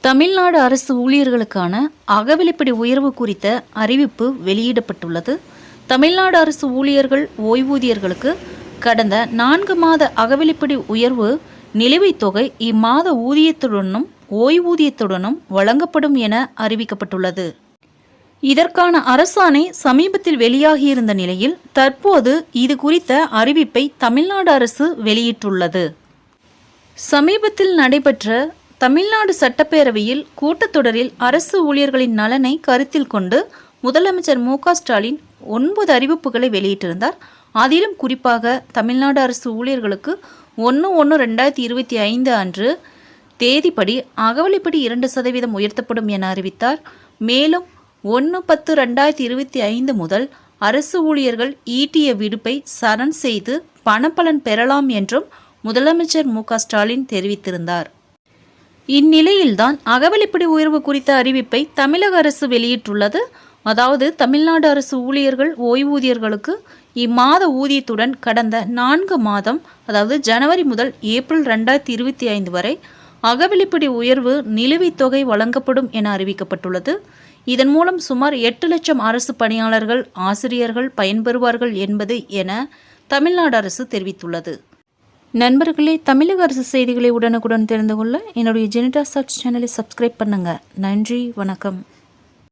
தமிழ்நாடு அரசு ஊழியர்களுக்கான அகவிலைப்படி உயர்வு குறித்த அறிவிப்பு வெளியிடப்பட்டுள்ளது. தமிழ்நாடு அரசு ஊழியர்கள் ஓய்வூதியர்களுக்கு கடந்த நான்கு மாத அகவிலைப்படி உயர்வு நிலுவைத் தொகை இம்மாத ஊதியத்துடனும் ஓய்வூதியத்துடனும் வழங்கப்படும் என அறிவிக்கப்பட்டுள்ளது. இதற்கான அரசாணை சமீபத்தில் வெளியாகியிருந்த நிலையில் தற்போது இது குறித்த அறிவிப்பை தமிழ்நாடு அரசு வெளியிட்டுள்ளது. சமீபத்தில் நடைபெற்ற தமிழ்நாடு சட்டப்பேரவையில் கூட்டத்தொடரில் அரசு ஊழியர்களின் நலனை கருத்தில் கொண்டு முதலமைச்சர் மு ஸ்டாலின் ஒன்பது அறிவிப்புகளை வெளியிட்டிருந்தார். அதிலும் குறிப்பாக தமிழ்நாடு அரசு ஊழியர்களுக்கு ஒன்று ஒன்று ரெண்டாயிரத்தி இருபத்தி ஐந்து அன்று தேதிப்படி அகவலைப்படி இரண்டு சதவீதம் உயர்த்தப்படும் என அறிவித்தார். மேலும் ஒன்று பத்து ரெண்டாயிரத்தி இருபத்தி ஐந்து முதல் அரசு ஊழியர்கள் ஈட்டிய விடுப்பை சரண் செய்து பணப்பலன் பெறலாம் என்றும் முதலமைச்சர் மு ஸ்டாலின் தெரிவித்திருந்தார். இந்நிலையில்தான் அகவலிப்படி உயர்வு குறித்த அறிவிப்பை தமிழக அரசு வெளியிட்டுள்ளது. அதாவது தமிழ்நாடு அரசு ஊழியர்கள் ஓய்வூதியர்களுக்கு இம்மாத ஊதியத்துடன் கடந்த நான்கு மாதம் அதாவது ஜனவரி முதல் ஏப்ரல் ரெண்டாயிரத்தி இருபத்தி ஐந்து வரை அகவிலைப்படி உயர்வு நிலுவைத் தொகை வழங்கப்படும் என அறிவிக்கப்பட்டுள்ளது. இதன் மூலம் சுமார் எட்டு லட்சம் அரசு பணியாளர்கள் ஆசிரியர்கள் பயன்பெறுவார்கள் என்பது என தமிழ்நாடு அரசு தெரிவித்துள்ளது. நண்பர்களே தமிழக அரசு செய்திகளை உடனுக்குடன் தெரிந்து கொள்ள என்னுடைய ஜெனிடா சர்ச் சேனலை சப்ஸ்கிரைப் பண்ணுங்கள் நன்றி வணக்கம்.